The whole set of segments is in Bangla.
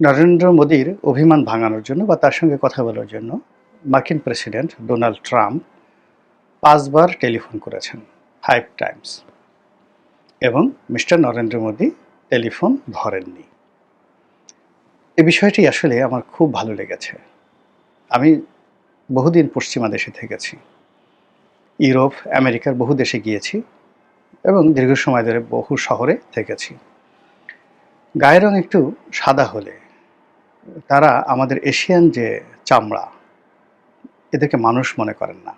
নরেন্দ্র মোদীর অভিমান ভাঙানোর জন্য বা তার সঙ্গে কথা বলার জন্য মার্কিন প্রেসিডেন্ট ডোনাল্ড ট্রাম্প পাঁচবার টেলিফোন করেছেন ফাইভ টাইমস এবং মিস্টার নরেন্দ্র মোদী টেলিফোন ধরেননি। এ বিষয়টি আসলে আমার খুব ভালো লেগেছে। আমি বহুদিন পশ্চিমা দেশে থেকেছি। ইউরোপ, আমেরিকার বহু দেশে গিয়েছি এবং দীর্ঘ সময় ধরে বহু শহরে থেকেছি। গায়ের রং একটু সাদা হলে তারা আমাদের এশিয়ান যে চামড়া এদেরকে মানুষ মনে করেন না।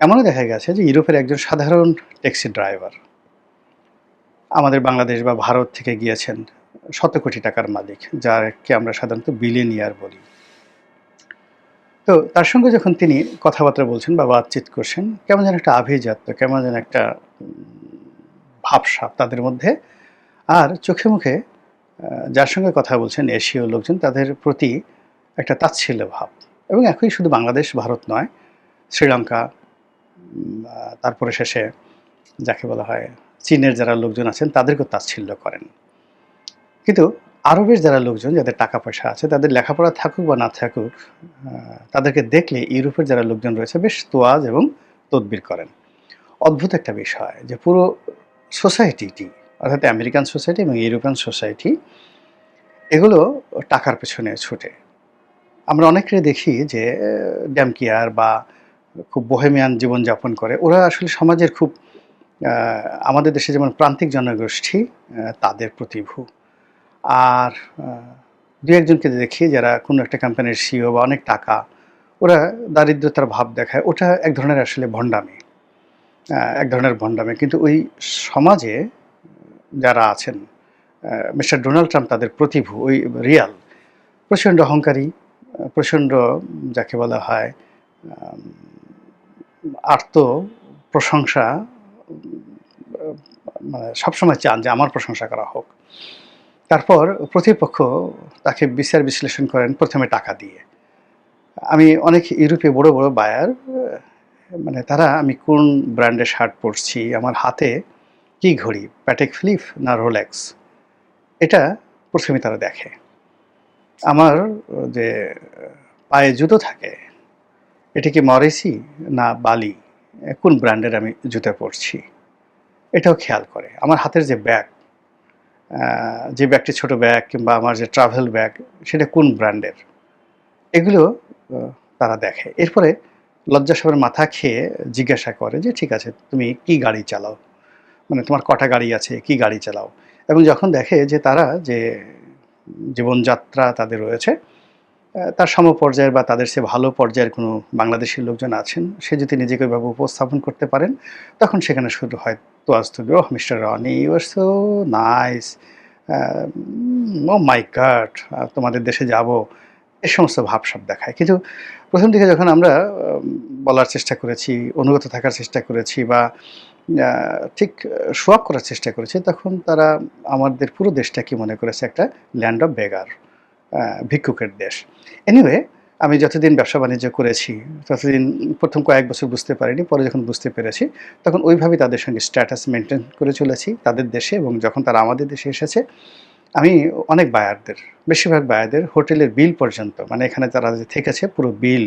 এমনও দেখা গেছে যে ইউরোপের একজন সাধারণ ট্যাক্সি ড্রাইভার আমাদের বাংলাদেশ বা ভারত থেকে গিয়েছেন শত কোটি টাকার মালিক যাকে আমরা সাধারণত বিলিনিয়ার বলি। তো তার সঙ্গে যখন তিনি কথাবার্তা বলছেন বা বাতচিত করছেন কেমন যেন একটা আভিজাত্য কেমন যেন একটা উম, ভাবসাব তাদের মধ্যে। আর চোখে মুখে যার সঙ্গে কথা বলছেন এশীয় লোকজন, তাদের প্রতি একটা তাচ্ছিল্য ভাব। এবং একই শুধু বাংলাদেশ, ভারত নয়, শ্রীলঙ্কা তারপরে শেষে যাকে বলা হয় চীনের যারা লোকজন আছেন, তাদেরকেও তাচ্ছিল্য করেন। কিন্তু আরবের যারা লোকজন, যাদের টাকা পয়সা আছে, তাদের লেখাপড়া থাকুক বা না থাকুক তাদেরকে দেখলে ইউরোপের যারা লোকজন রয়েছে, বেশ তোয়াজ এবং তদবির করেন। অদ্ভুত একটা বিষয় যে পুরো সোসাইটিটি অর্থাৎ আমেরিকান সোসাইটি এবং ইউরোপিয়ান সোসাইটি এগুলো টাকার পেছনে ছুটে। আমরা অনেকে দেখি যে, ড্যামকিয়ার বা খুব বহেমিয়ান জীবনযাপন করে। ওরা আসলে সমাজের খুব আমাদের দেশে যেমন প্রান্তিক জনগোষ্ঠী তাদের প্রতিভূ। আর দু একজনকে দেখি যারা কোনো একটা কোম্পানির সিও বা অনেক টাকা, ওরা দারিদ্রতার ভাব দেখায়। ওটা এক ধরনের আসলে ভণ্ডামি এক ধরনের ভণ্ডামি। কিন্তু ওই সমাজে যারা আছেন মিস্টার ডোনাল্ড ট্রাম্প তাদের প্রতিভূ, ওই রিয়াল। প্রচণ্ড অহংকারী প্রচণ্ড যাকে বলা হয় আর্ত প্রশংসা মানে সবসময় চান যে আমার প্রশংসা করা হোক। তারপর প্রতিপক্ষ তাকে বিচার বিশ্লেষণ করেন প্রথমে টাকা দিয়ে। আমি অনেক ইউরোপে বড় বড় বায়ার মানে তারা আমি কোন ব্র্যান্ডের শার্ট পরছি, আমার হাতে কি ঘড়ি প্যাটেক ফিলিপ না রোলেক্স এটা প্রথমে তারা দেখে। আমার, যে, পায়ে জুতো থাকে, এটা কি মরেসি না বালি কোন ব্র্যান্ডের আমি জুতো পরছি? এটাও খেয়াল করে। আমার হাতের যে ব্যাগ যে ব্যাগটি ছোট ব্যাগ কিংবা আমার যে ট্রাভেল ব্যাগ সেটা কোন ব্র্যান্ডের? এগুলো তারা দেখে। এরপরে লজ্জাসবের মাথা খেয়ে জিজ্ঞাসা করে যে, ঠিক আছে, তুমি কি গাড়ি চালাও? মানে তোমার কটা গাড়ি আছে, কি গাড়ি চালাও? এবং যখন দেখে যে তারা যে জীবনযাত্রা তাদের রয়েছে তার সমপর্যায়ের বা তাদের সে ভালো পর্যায়ের কোনো বাংলাদেশের লোকজন আছেন, সে যদি নিজেকে ওইভাবে উপস্থাপন করতে পারেন, তখন সেখানে শুরু হয় তোয়াজ তুবি ও mister Roni your so nice oh my god তোমাদের দেশে যাব। এ সমস্ত ভাবসাব দেখায়। কিন্তু প্রথম দিকে যখন আমরা বলার চেষ্টা করেছি, অনুগত থাকার চেষ্টা করেছি বা ঠিক সোয়াব করার চেষ্টা করেছি, তখন তারা আমাদের পুরো দেশটা দেশটাকে মনে করেছে একটা ল্যান্ড অফ বেগার ভিক্ষুকের দেশ। এনিওয়ে আমি যতদিন ব্যবসা বাণিজ্য করেছি, ততদিন প্রথম কয়েক বছর বুঝতে পারিনি, পরে যখন বুঝতে পেরেছি, তখন ওইভাবেই তাদের সঙ্গে স্ট্যাটাস মেনটেন করে চলেছি, তাদের দেশে এবং যখন তারা আমাদের দেশে এসেছে, আমি অনেক বায়ারদের বেশিরভাগ বায়ারদের হোটেলের বিল পর্যন্ত মানে এখানে তারা যে থেকেছে, পুরো বিল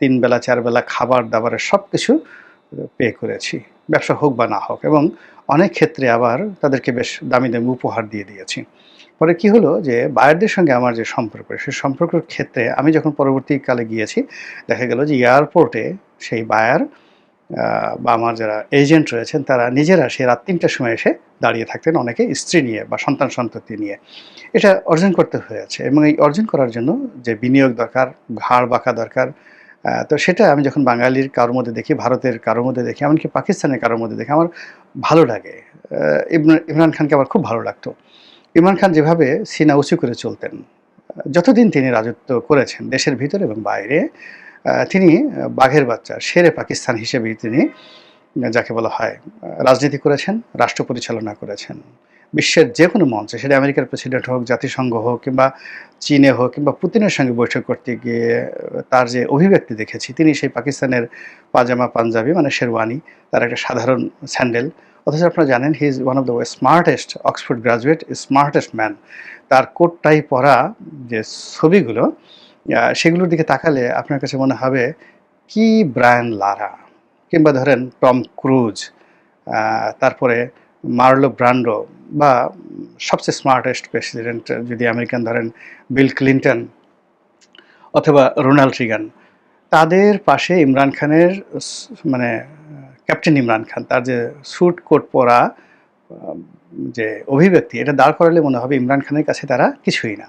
তিন বেলা, চার বেলা খাবার দাবারের সব কিছু পে করেছি। ব্যবসা হোক বা না হোক, এবং অনেক ক্ষেত্রে আবার তাদেরকে বেশ দামি দামি উপহার দিয়ে দিয়েছি। পরে কি হলো যে, বায়ারদের সঙ্গে আমার যে সম্পর্ক, সেই সম্পর্কের ক্ষেত্রে আমি যখন পরবর্তীকালে গিয়েছি, দেখা গেল যে এয়ারপোর্টে সেই বায়ার বা আমার যারা এজেন্ট রয়েছেন, তারা নিজেরা সেই রাত তিনটার সময় এসে দাঁড়িয়ে থাকতেন অনেকে স্ত্রী নিয়ে বা সন্তান সন্ততি নিয়ে। এটা অর্জন করতে হয়েছে, এবং এই অর্জন করার জন্য যে বিনিয়োগ দরকার, ঘাড় বাঁকা দরকার তো সেটা আমি যখন বাঙালির কারোর মধ্যে দেখি, ভারতের কারোর মধ্যে দেখি, এমনকি পাকিস্তানের কারোর মধ্যে দেখি, আমার ভালো লাগে। ইমরান- খানকে আমার খুব ভালো লাগতো। ইমরান খান যেভাবে সিনা উঁচু করে চলতেন যতদিন তিনি রাজত্ব করেছেন, দেশের ভিতরে এবং বাইরে তিনি বাঘের বাচ্চা শেরে পাকিস্তান হিসেবেই তিনি, যাকে বলা হয় রাজনীতি করেছেন, রাষ্ট্র পরিচালনা করেছেন। বিশ্বের যে কোনো মঞ্চে, সেটা আমেরিকার প্রেসিডেন্ট হোক, জাতিসংঘ হোক কিংবা চীনে হোক কিংবা পুতিনের সঙ্গে বৈঠক করতে গিয়ে তার যে অভিব্যক্তি দেখেছি, তিনি সেই পাকিস্তানের পাজামা, পাঞ্জাবি মানে শেরওয়ানি, তার একটা সাধারণ স্যান্ডেল। অথচ আপনারা জানেন he is one of the smartest Oxford graduate smartest man তার কোট টাই পরা যে ছবিগুলো সেগুলোর দিকে তাকালে আপনার কাছে মনে হবে, কি ব্রায়ান লারা? কিংবা ধরেন টম ক্রুজ তারপরে মার্লো ব্রান্ডো বা সবচেয়ে স্মার্টেস্ট প্রেসিডেন্ট যদি আমেরিকান ধরেন, বিল ক্লিন্টন অথবা রোনাল্ড রিগান। তাদের পাশে ইমরান খানের মানে ক্যাপ্টেন ইমরান খান, তার যে স্যুট কোট পরা, যে অভিব্যক্তি, এটা দাঁড় করালে মনে হবে ইমরান খানের কাছে তারা কিছুই না।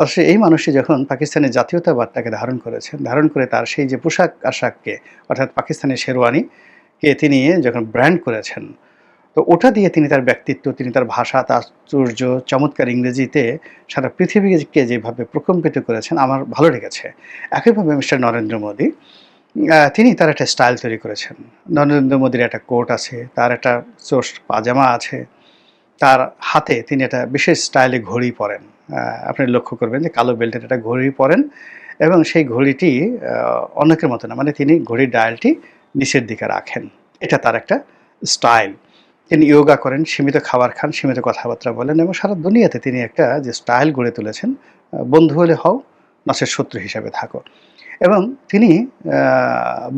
অথচ এই মানুষটি যখন পাকিস্তানের জাতীয়তাবাদটাকে ধারণ করেছেন, ধারণ করে তার সেই যে পোশাক আশাককে, অর্থাৎ পাকিস্তানের শেরওয়ানিকে তিনি যখন ব্র্যান্ড করেছেন তো ওটা দিয়ে তিনি তার ব্যক্তিত্ব, তিনি তার ভাষা, তার আশ্চর্য, চমৎকার ইংরেজিতে সারা পৃথিবীকে যেভাবে প্রকম্পিত করেছেন, আমার ভালো লেগেছে। একইভাবে মিস্টার নরেন্দ্র মোদী তিনি তার একটা স্টাইল তৈরি করেছেন। নরেন্দ্র মোদীর একটা কোট আছে, তার একটা চোষ পাজামা আছে, তার হাতে তিনি একটা বিশেষ স্টাইলে ঘড়ি পরেন। আপনি লক্ষ্য করবেন যে কালো বেল্টের একটা ঘড়ি পরেন এবং সেই ঘড়িটি অনেকের মতো না মানে তিনি ঘড়ির ডায়ালটি নিচের দিকে রাখেন। এটা তার একটা স্টাইল। তিনি ইয়োগা করেন, সীমিত খাবার খান, সীমিত কথাবার্তা বলেন এবং সারা দুনিয়াতে তিনি একটা যে স্টাইল গড়ে তুলেছেন বন্ধু হলে হও, নচের শত্রু হিসাবে থাকো। এবং তিনি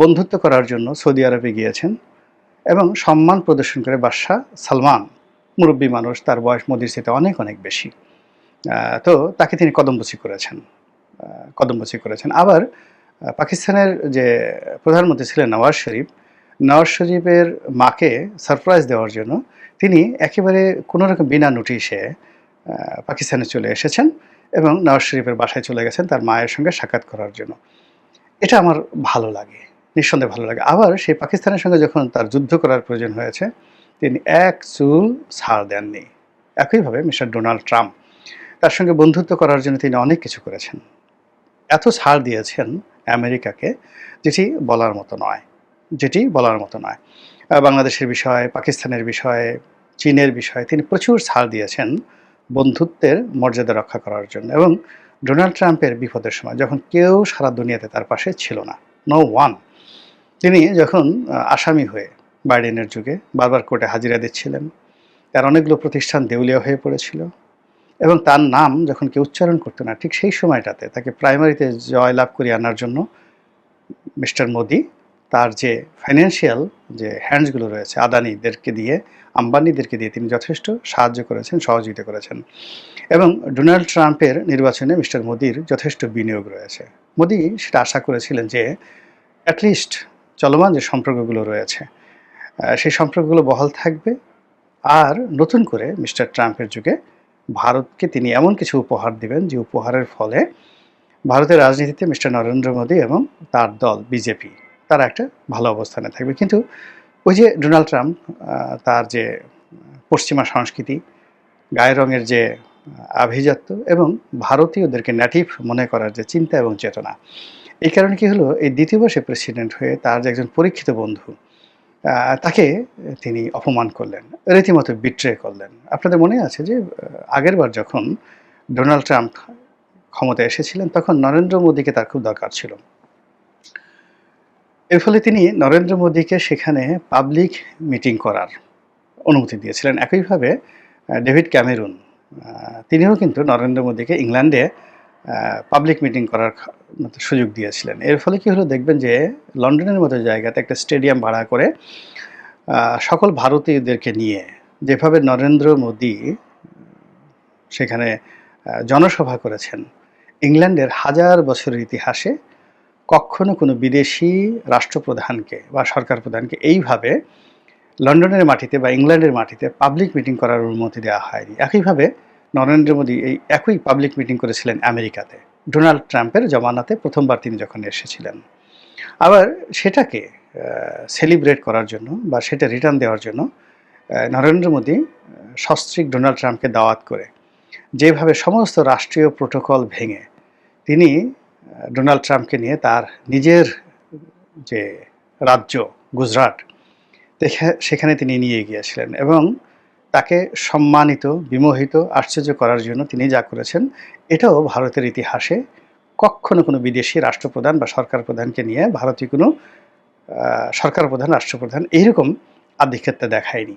বন্ধুত্ব করার জন্য সৌদি আরবে গিয়েছেন এবং সম্মান প্রদর্শন করে বাদশাহ সালমান, মুরব্বী মানুষ, তার বয়স মোদির চেয়ে অনেক অনেক বেশি। তো তাকে তিনি কদমবুচি করেছেন কদমবুচি করেছেন। আবার পাকিস্তানের যে প্রধানমন্ত্রী ছিলেন নওয়াজ শরীফ নওয়াজ শরীফের মাকে সারপ্রাইজ দেওয়ার জন্য তিনি একেবারে কোনো রকম বিনা নোটিশে পাকিস্তানে চলে এসেছেন এবং নওয়াজ শরীফের বাসায় চলে গেছেন তার মায়ের সঙ্গে সাক্ষাৎ করার জন্য। এটা আমার ভালো লাগে, নিঃসন্দেহে ভালো লাগে। আবার সেই পাকিস্তানের সঙ্গে যখন তার যুদ্ধ করার প্রয়োজন হয়েছে, তিনি এক চুল ছাড় দেননি। একইভাবে মিস্টার ডোনাল্ড ট্রাম্প, তার সঙ্গে বন্ধুত্ব করার জন্য তিনি অনেক কিছু করেছেন। এত ছাড় দিয়েছেন আমেরিকাকে, যেটি বলার মতো নয়। যেটি বলার মতো নয়। বাংলাদেশের বিষয়ে, পাকিস্তানের বিষয়ে, চীনের বিষয়ে, তিনি প্রচুর ছাড় দিয়েছেন বন্ধুত্বের মর্যাদা রক্ষা করার জন্য এবং ডোনাল্ড ট্রাম্পের বিপদের সময় যখন কেউ সারা দুনিয়াতে তার পাশে ছিল না নো ওয়ান তিনি যখন আসামি হয়ে বাইডেনের যুগে বারবার কোর্টে হাজিরা দিচ্ছিলেন, তার অনেকগুলো প্রতিষ্ঠান দেউলিয়া হয়ে পড়েছিল এবং তার নাম যখন কেউ উচ্চারণ করতো না, ঠিক সেই সময়টাতে তাকে প্রাইমারিতে জয়লাভ করিয়ে আনার জন্য মিস্টার মোদি তার যে ফাইন্যান্সিয়াল যে হ্যান্ডসগুলো রয়েছে, আদানিদেরকে দিয়ে, আম্বানিদেরকে দিয়ে তিনি যথেষ্ট সাহায্য করেছেন, সহযোগিতা করেছেন। এবং ডোনাল্ড ট্রাম্পের নির্বাচনে মিস্টার মোদির যথেষ্ট বিনিয়োগ রয়েছে। মোদি সেটা আশা করেছিলেন যে অ্যাটলিস্ট চলমান যে সম্পর্কগুলো রয়েছে সেই সম্পর্কগুলো বহাল থাকবে। আর নতুন করে মিস্টার ট্রাম্পের যুগে ভারতকে তিনি এমন কিছু উপহার দিবেন, যে উপহারের ফলে ভারতের রাজনীতিতে মিস্টার নরেন্দ্র মোদী এবং তার দল, বিজেপি তারা একটা ভালো অবস্থানে থাকবে। কিন্তু ওই যে ডোনাল্ড ট্রাম্প তার যে পশ্চিমা সংস্কৃতি, গায়ের রঙের যে আভিজাত্য এবং ভারতীয়দেরকে ন্যাটিভ মনে করার যে চিন্তা এবং চেতনা, এই কারণে কি হলো, এই দ্বিতীয়বার সে প্রেসিডেন্ট হয়ে তার যে একজন পরীক্ষিত বন্ধু তাকে তিনি অপমান করলেন, রীতিমতো বিট্রে করলেন। আপনাদের মনে আছে যে আগেরবার যখন ডোনাল্ড ট্রাম্প ক্ষমতায় এসেছিলেন, তখন নরেন্দ্র মোদীকে তার খুব দরকার ছিল। এর ফলে তিনি নরেন্দ্র মোদীকে সেখানে পাবলিক মিটিং করার অনুমতি দিয়েছিলেন। একইভাবে ডেভিড ক্যামেরুন তিনিও কিন্তু নরেন্দ্র মোদীকে ইংল্যান্ডে পাবলিক মিটিং করার সুযোগ দিয়েছিলেন। এর ফলে কী হলো দেখবেন যে, লন্ডনের মতো জায়গাতে একটা স্টেডিয়াম ভাড়া করে সকল ভারতীয়দেরকে নিয়ে যেভাবে নরেন্দ্র মোদী সেখানে জনসভা করেছেন, ইংল্যান্ডের হাজার বছরের ইতিহাসে কখনো কোনো বিদেশি রাষ্ট্রপ্রধানকে বা সরকার প্রধানকে এইভাবে লন্ডনের মাটিতে বা ইংল্যান্ডের মাটিতে পাবলিক মিটিং করার অনুমতি দেওয়া হয়নি। একইভাবে নরেন্দ্র মোদী এই একই পাবলিক মিটিং করেছিলেন আমেরিকাতে। ডোনাল্ড ট্রাম্পের জমানাতে প্রথমবার তিনি যখন এসেছিলেন। আবার সেটাকে সেলিব্রেট করার জন্য বা সেটা রিটার্ন দেওয়ার জন্য নরেন্দ্র মোদী সস্ত্রীক ডোনাল্ড ট্রাম্পকে দাওয়াত করে যেভাবে সমস্ত রাষ্ট্রীয় প্রোটোকল ভেঙে তিনি ডোনাল্ড ট্রাম্পকে নিয়ে তার নিজের যে রাজ্য গুজরাট সেখানে তিনি নিয়ে গিয়েছিলেন এবং তাকে সম্মানিত, বিমোহিত, আশ্চর্য করার জন্য তিনি যা করেছেন, এটাও ভারতের ইতিহাসে কখনো কোনো বিদেশি রাষ্ট্রপ্রধান বা সরকার প্রধানকে নিয়ে ভারতীয় কোনো সরকার প্রধান, রাষ্ট্রপ্রধান এইরকম আধিক্ষেত্রে দেখায়নি।